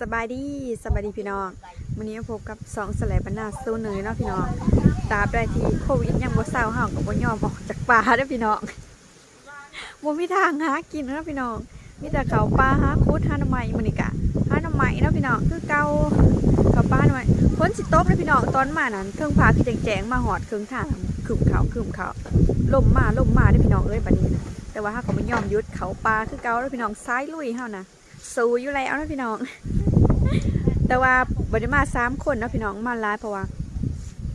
สบายดีสบายดีพี่น้องวันนี้พบกับสองสลายบรรณาสู้เนยเนาะพี่น้องตราบใดที่โควิดยังบ่เศร้าเฮาก็บ่ยอมออกจากป่าเด้อพี่น้องบ่มีทางหากินเนาะพี่น้องมีแต่เขาป่าหาคุดหาหน่อไม้มื้อนี้กะหาหน่อไม้เนาะพี่น้องคือเก่าเขาป่าหน่อไม้ฝนสิตกเด้พี่น้องตอนมานั้นเครื่องพาคือแจงๆมาหอดเครื่องทางคึมเขาคึมเขาลมมาลมมาเด้อพี่น้องเอ้ยบัดนี้นะแต่ว่าเฮาก็บ่ยอมยุดเขาป่าคือเก่าเด้อพี่น้องซ้ายลุยเฮานะสู้อยู่แล้วนะพี่น้อง แต่ว่าบริมาสามคนนะพี่น้องมาหลายเพราะว่า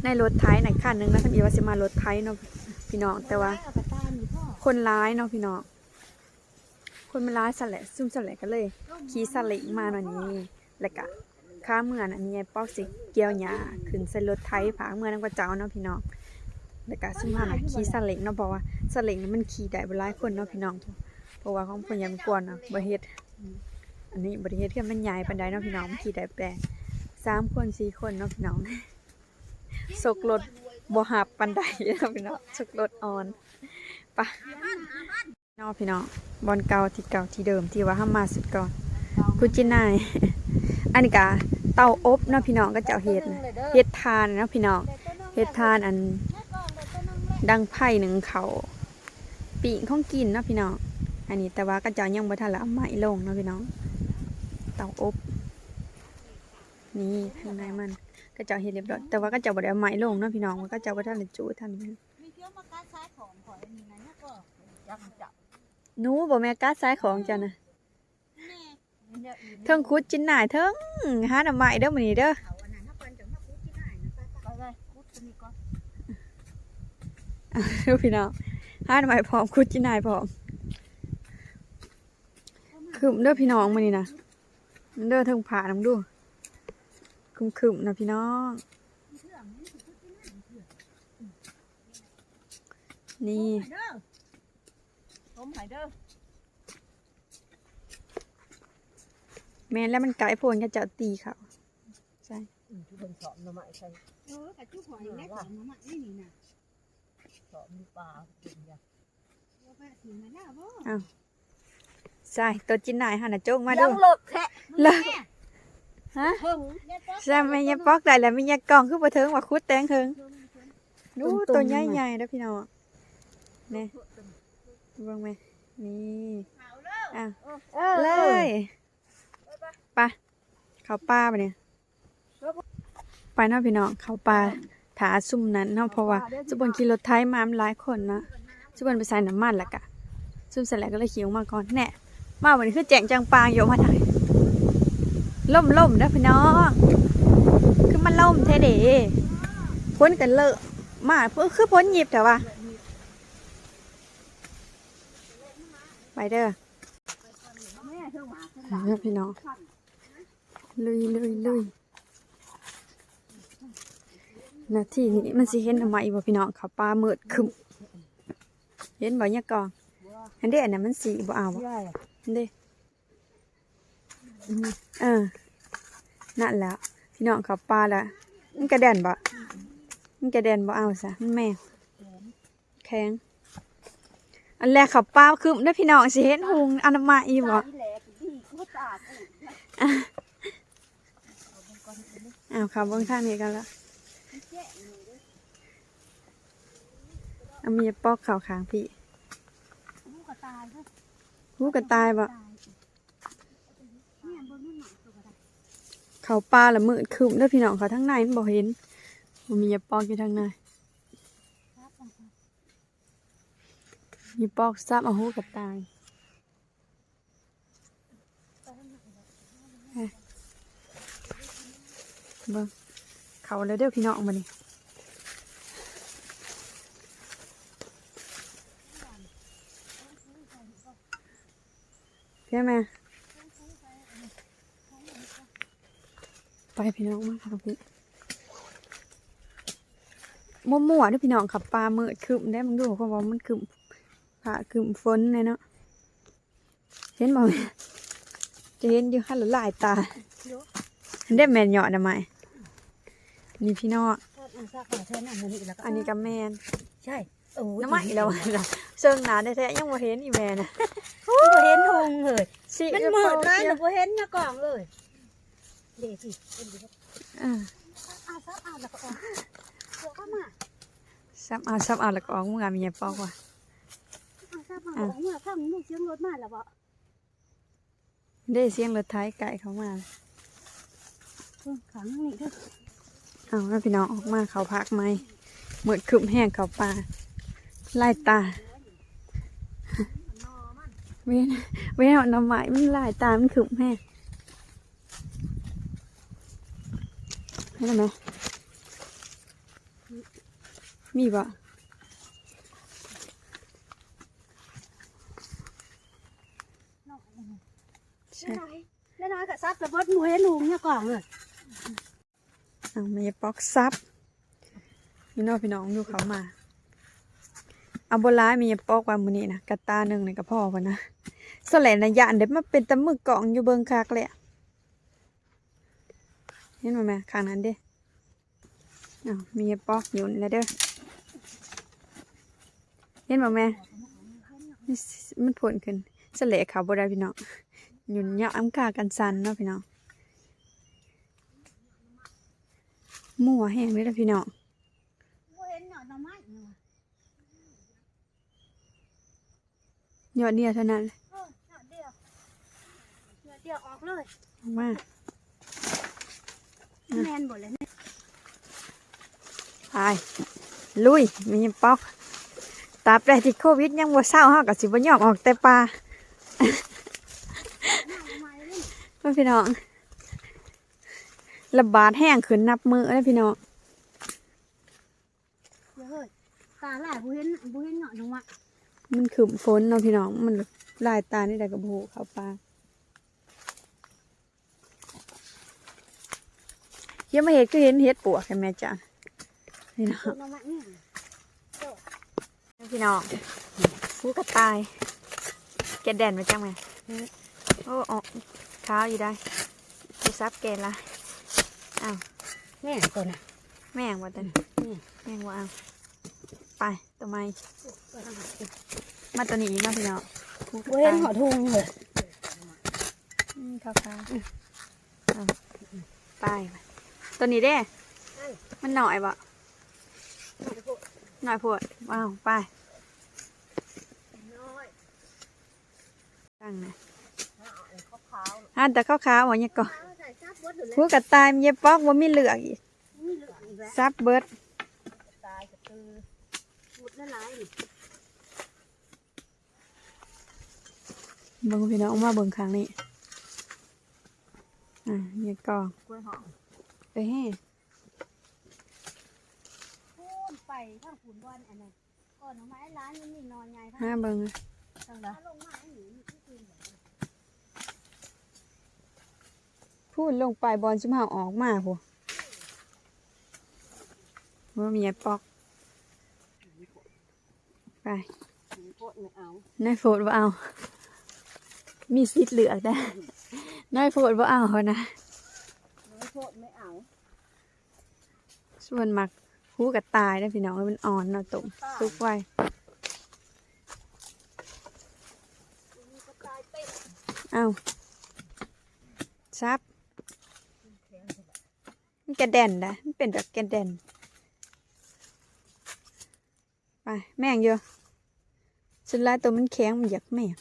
ในรถไทยในคันหนึ่งนะท่านอีว่าสิมารถไทยเนาะพี่น้องแต่ว่า คนร้ายเนาะพี่น้องคนมันร้ายสและซุ่มสและก็เลยขี่สลิงมาหน่อยนี้แล้วก็ข้าเมืองอันนี้ป๊อกสิเกียวหญ้าขึ้นใส่รถไทยผาเมืองนังกว่าเจ้าเนาะพี่น้องแล้วก็ซุ่มมาน่ะขี่สลิงเนาะเพราะว่าสลิงนี่มันขี่ได้บ่หลายคนเนาะพี่น้องเพราะว่าของพิ่นยังกวนเนาะบ่เฮ็ด อันนี้บริเฮ็ดที่มันใหญ่ปานใดเนาะพี่น้องขี่ได้แปลสามคนสี่คนเนาะพี่น้องสกรถบ่หับปานใดเนาะพี่น้องสกรถออนไปะเนาะพี่น้องบอลเก่าที่เก่าที่เดิมที่ว่าห้ามาสุดก่อนคุณจินายอันนี้กะเตาอบเนาะพี่น้องก็เจ้าเฮ็ดเฮ็ดทานเนาะพี่น้องเฮ็ดทานอัน ดังไผ่หนึ่งเขาปีกของกินเนาะพี่น้องอันนี้แต่ว่าก็จ้ายังบ่ทันละเอาไม้ลงเนาะพี่น้อง เตาอบนี่ข้างในมันก็เจ้าเฮ็ดเรียบร้อยแต่ว่าก็เจ้าบ่ได้เอาไม้ลงเนาะพี่น้องมันก็เจ้าบ่ทันได้จูทันมีเที่ยวมาการซ้ายของขอยมีนะเนี่ยก็ยังจับหนูบ่แม่นการซ้ายของเจ้านะแม่เนี่ยอีเทิงคุดจินหน่ายเทิงหาหน่อไม้เด้อมื้อนี้เด้อเขาอันนั้นถ้าเปิ้นจะมาคุดที่ไหนนะไปไปไปคุดตัวนี้ก่อนเด้อพี่น้องหาหน่อไม้พร้อมคุดจินหน่ายพร้อมคึมเด้อพี่น้องมื้อนี้นะมัน เด้อเทิงผานํดูคึมๆนะพี่น้อง นี่เด้อผมหายเด้อแม่นแล้วมันไก่โพนก็เจ้าตีเขาใช่ทุกคนสอบหน่อไม้ใช่เออกับจุ๊บหอยแม่ของมาม่านี่นี่นะสอบมีปลาเป็นอย่างว่าไปถึงมาแล้วบ่ใช่ตัวจินหน่ายหันน่ะโจกมาดูยังเลิกแทะ เลิกฮะเพิ่งใช่ไหมยายปอกได้แล้วมียายกล่องคือบ่เทิงว่าคุดแตงเทิงดูตัวใหญ่ๆเด้อพี่น้องนี่เบิ่งไหมนี่อะเออเลยไปเขาป่าไปเนี่ยไปเนาะพี่น้องเขาป่าถาซุ่มนั้นเนาะเพราะว่าสุบนขี่รถไทยมามันหลายคนนะสุบนไปใส่น้ำมันแล้วกะซุ่มเสร็จแล้วก็เลยขี่ออกมาก่อนแน่มาวันนี้คือแจงจังปางอยู่มาทางไหน ล่มล่มๆเด้อพี่น้องคือมันล่มแท้เด้พ้นกันเลอะมาคือพ้นหยิบแต่ว่าไปเด้อพี่น้องลุยลุยลุยนาทีนี้มันสิเห็นทำไมบ่พี่น้องเขาปลาเมืดคึมเห็นบ่เนี่ยกองอันเด้อันนั้นมันสีบ่เอาบ่ใช่อันเด้ เออ นั่นแหละพี่น้องเขาปลาละมันกระเด็นบ่มันกระเด็นบ่เอาซะมันแม่แข็งอันแรกเขาปลาคึมเด้อพี่น้องสิเห็นหุงอนามัยบ่อีแหลกที่คุดตาอ้าวขับเบิ้งทางนี้กันละเอามีปอกข่าวขางพี่ลูกกระตายเด้อหูกระตายบ่ เนี่ยบนนู่นหน่อยตัวกระตายเขาปลาละมืดคึมเด้อพี่น้องเขาทั้งในมันบ่เห็นมันมีปอกอยู่ทางในมีปอกซับเอาหูกระตายเบิ่งเขาเลยเด้อพี่น้องมานี่เพี่แม่ ไปพี่น้องมาค่ะพี่มั่วๆเด้วยพี่น้องขับปลาเมือคืมได้มึงดูเขาบอกมันคืมผ่าคืมฝนเลยเนาะเห็นบ่แม่จะเห็นอยู่หันหรือลายตาเห็นได้แมนเหยาะนะไหมนี่พี่น้องอันซากขาใช่นั่นนี่แล้วก็อันนี้กับแมนใช่โอ้ยน้ำไหมแล้วล่ะเชิงหนาแท้ๆยังบ่เห็นอีแม่น่ะบ่เห็นหงเลยสิมันมืดเลยหนูบ่เห็นนะกล่องเลย เด็กสิเป็นดีเอออาซับอาแล้วก็ออกตัวก็มาซับเอาซับเอาแล้วก็ออกมึงอะมีไงปอกว่ะอาซับมาออกเมื่อข้างมลูกเสียงรถมาแล้วบ่ได้เสียงรถไถไก่เขามาขังนี่ด้วยเอาแล้วพี่น้องออกมาเขาพักไหมเหมือนคึมแห้งเขาป่าไล่ตาเว้นเว้นเอาน้ำไม้มันไล่ตามันคึมแห้ง เห็นไหมมีบ่ใช่แล้วน้อยกับซับแต่บดหมูเห็นหนูเนี่ยกล่องเลยเอาไม่ปอกซับพี่น้องพี่น้องดูเขามาเอาโบราณมีปอกว่ามือนี้นะกระตาหนึ่งในกระเพาะวะนะสแลนนะยานเด็บมาเป็นตะมือกล่องอยู่เบิงคักเลยอะเห็นไหมแม่ข้างนั้นเด้เอามีปอกอยู่นี่แหล้วเด้อเห็นไหมแม่นี่มันผลขึ้นสแลเขาบ่ได้พี่น้องหยุ่นเหยาะอ้ำกากันสันเนาะพี่น้องมั่วแห้งเลยนะพี่น้องหมูเห็นหน่อยหน่อไม้เนาะยอดเดียวเท่านั้นเลยเออหน่อยเดียวหน่อยเดียวออกเลยออกมา แมนหมดเลยเนี่ยไปลุย มีป๊อกตราบใดที่โควิดยังบ่เศร้าเฮาก็สิบ่ยอมออกแต่ป่าเพื่อนพี่น้องระบาดแห้งขึ้นนับมือเลยพี่น้องเดี๋ยวเฮ้ยตาหลายบูเห็นบูเห็นหน่อยหนูอะมันขึ้นฝนเนาะพี่น้องมันลายตานี่ได้กับโบเขาปลา ยี่ยมมาเห็ดก็เห็นเห็ดปวกกันแม่จ้ะพี่น้องหน่อไม้เนี่ยพี่น้องผู้กระต่ายแกแดนมาจังไหมโอ้ออกเท้าอยู่ได้ดูซับแกละอ้าวแม่ตัวน่ะแม่งว่าตันนี่แม่งว่าเอาไปตัวไม้มาตัวนี้อีกเนาะพี่น้องผู้กบูระเห็นต่ายหัวทุ่งเลยอืมขาวๆเอาไปไป ตัวนี้เด้ มันหน่อยบ่หน่อยพวดว้าวไปน้อยตั้งนะขาวอะแต่ขาวๆว่าเนี่ยก่อนๆใส่ซับเบิดอยู่แล้วผู้กระต่ายมันเย็บปอกว่ามีเหลือกอีกนี่เหลืองอีกแล้วซับเบิดตายกับตือหมดละลายนี่เบิ่งพี่น้องเอามาเบิ่งครั้งนี้อะเนี่ยก่อนกล้วยหอม ไปให้พูนไปข้างขุนบอลอันนั้นก่อนเอาไม้ร้านยังมีนอนใหญ่ทั้งห้าเบิ่งทางละลงมาให้หนีที่คืนแบบพูดลงไปบอลชิมหาออกมาพูว่ามีไอ้ปอก ไปนี้โคตรไม่เอานายโฟดว่าเอา มีสิทธิ์เหลือกได้นายโฟดว่าเอาเขานะไม่ โคตรไม่เอาส่วนมักหูกับตายนะพี่น้องมันอ่อนเนาะตุ่มซุกไว้มีกระต่ายเต้นเอาซับมันกระเด็นนะมันเป็นแบบกระเด็นไปแม่งเยอะสุดท้ายตัวมันแข็งมันอยากแม่ง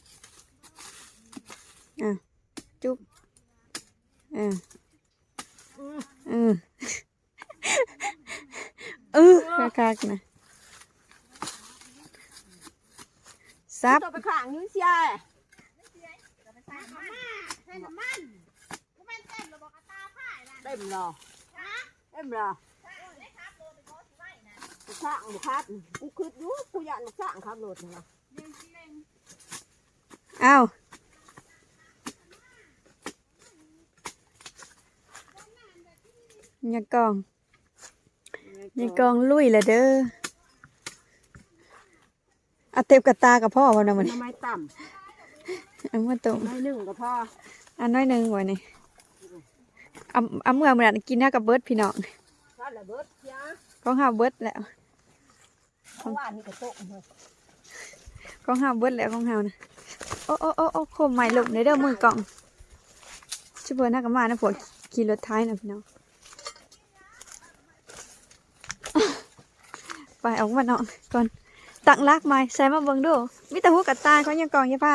อะจุ๊บเออเออเออคักๆนะซับตัวไปข้างนี้เสียเต็มรอเต็มรอข้างบุคัดกูคืดอยู่กูอยากข้างขับรถนะเอาอ ย่ากองอย่ากองลุยละเด้อเอาเต็มกระตากับพ่อวันนะมันทำไมต่เอามาตุ่มำไม่หนึ่งก็พออันน้อยหนึ่งไว้นี่เอาเอาเมื่อเมื่อนั้นกินหน้ากับเบิร์ดพี่น้องถ้าระเบิดยาของห้าเบิร์ดแล้วเพราะว่านี่ก็โต๊ะเลยของห้าเบิร์ดแล้วของห้านะโอ้โอ้โอ้โอ้โคมใหม่ลงในเด้อมือกล่องชิบเบิร์ดหน้ากับมานะผัวขี่รถท้ายนะพี่น้อง ไปออกมาเนาะก่อนตักลากไม้ใส่มาเบิ่งดูมีแต่หัวกระตายเขายังกองอยี่ผ้า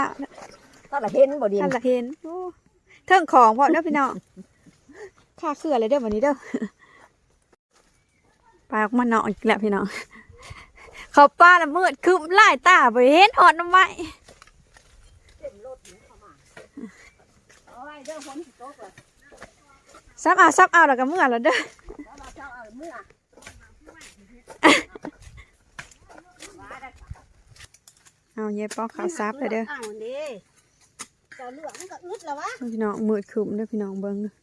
ถ้าละเห็นบ่ดีท่านละเห็นโอ้เทิงของพอเด้อพี่น้องค่าเครืออะไรเด้อวันนี้เด้อไปออกมาเนาะอีกแล้วพี่น้องเขาป้าละมืดคือไล่ตาบ่เห็นหอดน้ำไม้เอาไว้เด้อฝนสิตกเลยซับเอาซับเอาแล้วก็เมื่อแล้วเด้อ แล้ว เราเจ้าเอาเมื่อเอาเย็บปอกขาวซับเลยเด้ออ้าวนี่เจ้าเหลืองมันก็อึดแล้ววะพี่น้องมืดครึ้มเด้อพี่น้องเบิ่งเด้อ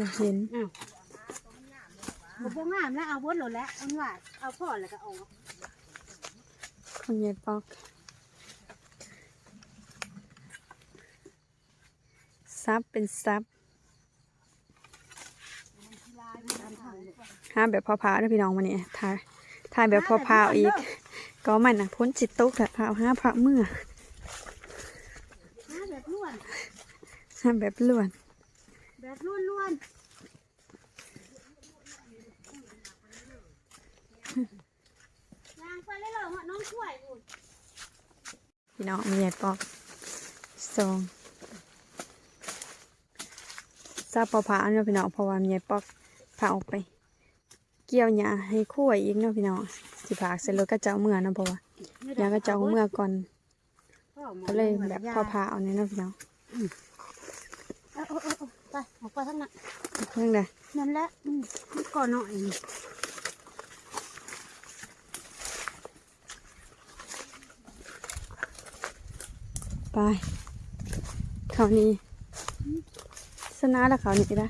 บ่เห็นบ่บ่งามแล้วเอาเบิดโลดแล้วอันว่าเอาพ่อแล้วก็เอาของเย็บปอกซับเป็นซับตามทางห้ามแบบพอพาด้วยพี่น้องมาเนี่ยถ่ายถ่ายแบบพอพาวอีก ก็มันนะพ้นจิตตกแต่พาวห้าพระเมื่อหาแบบล้วนห้ามแบบล้วน แบบล้วนล้วนยางไปเลยเหรอฮะน้องช่วยอุ่นพี่น้องมีใหญ่ปอกสองซาพอพาเนาะพี่น้องเพราะว่ามีใหญ่ปอกพาออกไป เกี่ยวหญ้าให้คั่วอีกเนาะพี่น้อง สิพากเสร็จแล้วก็เจ้าเมื่อนะเพราะว่าหญ้าก็เจ้าเมื่อก่อนก็เลยแบบพอพาเอาเนี่ยนะพี่น้องไปออกไปข้างหน้าเรื่องใดนั่นแหละอืมก่อนหน่อยไปเขาวนี้สนาแล้วเขาวนี้ละ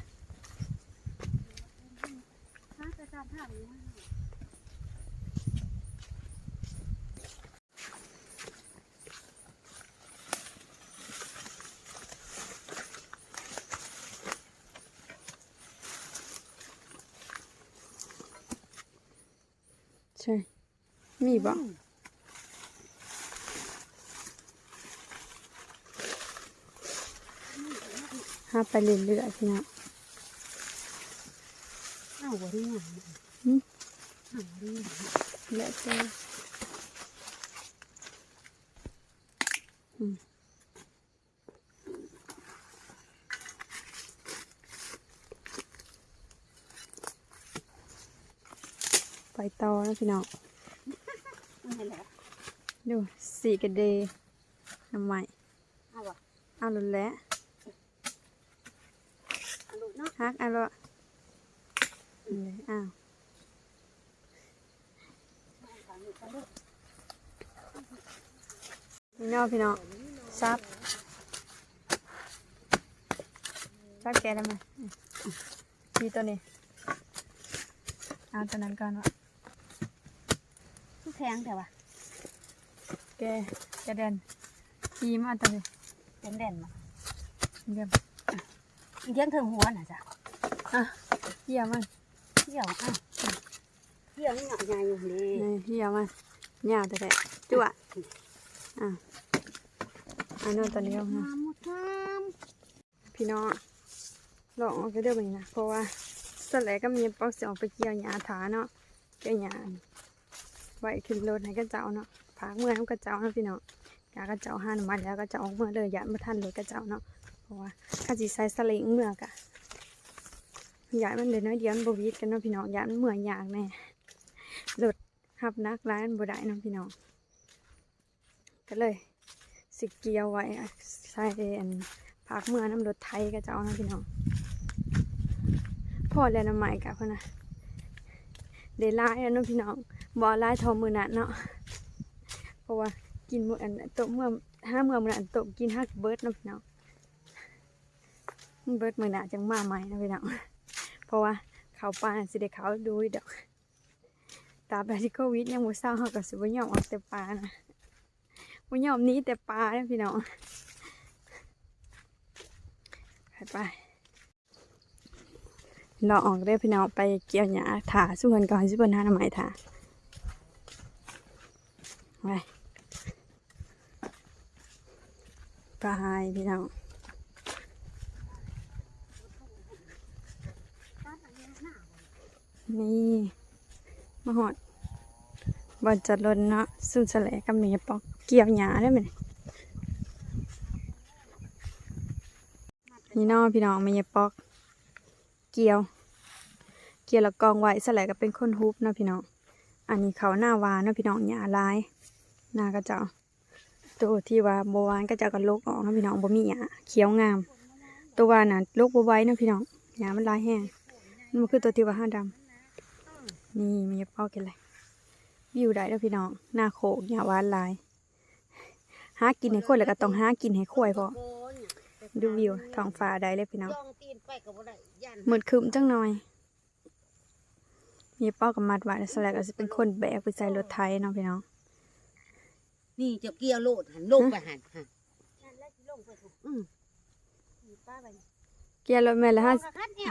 หาแต่ตามทางนี้ ใช่ มีบ่หาไปเรื่อยๆพี่น้องเอาบ่ได้หยังหืมเอาบ่ได้หยังแล้วแต่อืมไปต่อแล้วพี่น้อง นั่นแหละดูสีกระเดยทำไมเอาบ่เอาหลุดแล้วเอาลูกเนาะฮักเอาละเลยอ้าวพี่น้องพี่น้องซับซับแกได้ไหมทีตัวนี้เอาตัวนั้นก่อนวะ คือแพงแต่ว่าแกแกเดนทีมาเอาตัวนี้เป็นแด่นมาเยี่ยมเลี้ยงเทิงหัวน่ะจ้ะอะเยี่ยมมันเที่ยวอะเที่ยวนี่หนักใหญ่อยู่นี่นี่เยี่ยมมันยาวแต่แต่จั่วอะอันนู้นตัวนี้ก็มางามหมดงามพี่น้องลองเอาไปเด้อบัดนี้นะเพราะว่าสแลก็มีปอกสิออกไปเกี่ยวหญ้าถาเนาะเกี่ยวหญ้า ไว้ขึ้นรถให้กระเจ้าเนาะพากเมื่อให้กระเจ้าเนาะพี่เน้องยากระเจ้าห้าน้ำมันแล้วก็จะออกเมื่อเลยยานมาทันรถกระเจ้าเนาะเพราะว่าข้าสิใส่สลิงเมื่อกะยานมันเลยน้อยเดียวมันบวิดกันเนาะพี่น้องยานมันเมื่อยยากแน่รถหับนักร้ายมันบ่ได้เนาะพี่น้องก็เลยสิเกียวไว้ใส่อันพากเมื่อน้ำรถไทยก็จะเอานะพี่น้องพ่อเรียนน้ำใหม่กับพ่อนะเดล่าแล้วเนาะพี่น้อง บอลายทอมือนัดเนาะเพราะว่ากินมืออันโตเมื่อห้าเมื่อมือนันโตกินห้าเบิร์ดเนาะพี่น้องเบิร์ดมือหนาจังมาใหม่เนาะพี่น้องเพราะว่าเขาปลาน่ะสิได้เขาดูดอกตาแบบที่โควิดยังบ่เศร้าเขาก็สิบ่ยอมออกแต่ปลานะบ่ยอมนี้แต่ปลาเนาะพี่น้องไปไปเราออกได้พี่น้องไปเกี่ยวหญ้าถาส่วนก่อนสิบนหน้าหน่อไม้ถา ไงปลาหายพี่น้องนี่มาหอดบอลจัดรถเนาะสู้แสลกับเมียปอกเกี่ยวหยาได้ไหมนี่นอพี่น้องเมียปอก เกี่ยว เกี่ยวแล้วกองไว้แสลกับเป็นคนฮุบนาะพี่น้อง อันนี้เขาหน้าวานนาะพี่น้องหญ้าลายหน้ากระเจ้าตัวที่ว่าโบวานก็จะกันลกออกนาะพี่น้องบ่มีหญ้าเขียวงาม ตัววานน่ะลกบ่ไว้นาะพี่น้องหญ้ามันลายแห้งนี่มันคือตัวที่ว่าห้าดำนี่มีเป้ากันเลยวิวได้เด้อพี่น้องหน้าโขกหญ้าวานลายหากินให้คนแล้วก็ต้องหากินให้ควายพอดูวิวท้องฟ้าได้เลยพี่น้องจ้องตีนไปก็บ่ได้ยันมืดครึมจังหน่อย มีเป้ากับมัดไว้แล้วสแลกก็จะเป็นคนแบกไปใส่รถไถเนาะพี่น้องนี่เจะเกี่ยวโลดหันลงไปหันหันนั่นแล้วสิลงไปถูกอืมขี่ป้าไปเกียร์รถแม่แล้วห้า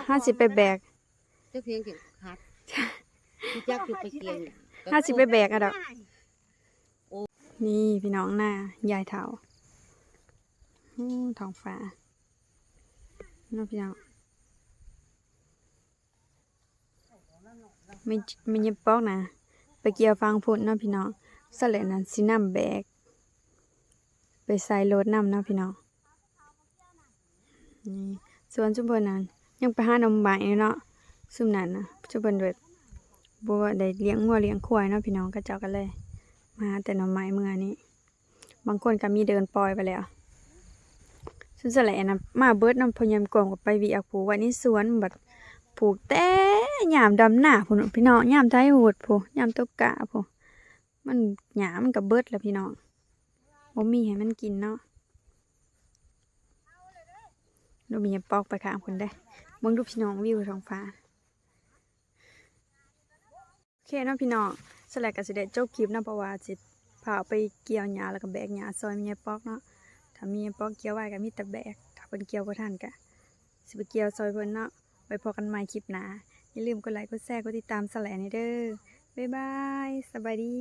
ห้าสิบไปแบกเจ้าเพียงเก็บคัดพี่จักอยู่ไปเกี่ยวน่ะห้าสิบไปแบกอะดอกนี่พี่น้องหน้ายายเถาอู้ท้องฟ้าเน้องพี่น้อง ไม่ไม่เย็บปอกนะ ไปเกี่ยวฟังพุ่นเนาะพี่น้องสแลกนั้นสินำแบก ไปใส่รถนำเนาะพี่น้องนี่ส่วนจุมเพิ่นนั้น ยังไปหานมใบเนาะซุมนั้นนะจุมเพิ่นเวทบัวได้เลี้ยงงัวเลี้ยงควายเนาะพี่น้องก็เจ้ากันเลย มาแต่หน่อไม้เมื่อนี้ บางคนก็มีเดินปล่อยไปแล้วสุดสแลนะมาเบิดน้ำพยมกลมกับไปวีอักผูวันนี้สวนแบัด ผูกแต่ยามดำหน้าพุ่นพี่น้องหยามไทยโหดผู้ยามตกกะผู้มันหยามมันกับเบิดแล้วพี่น้องบ่มีให้มันกินเนาะดูมีปอกไปข้างคนได้เบิ่งดูพี่น้องวิวท้องฟ้าโอเคเนาะพี่น้องสลายกับสิได้จบคลิปนะเพราะว่าสิพาไปเกี่ยวหญ้าแล้วก็แบกหญ้าซอยมีปอกเนาะถ้ามีปอกเกี่ยวไว้ก็มีแต่แบกถ้าเพิ่นเกี่ยวบ่ทันก็สิไปเกี่ยวซอยเพิ่นเนาะ ไว้พอกันใหม่คลิปหน้าอย่าลืมกดไลค์กดแชร์กดติดตามสลนี่เด้อบ๊ายบาย สบายดี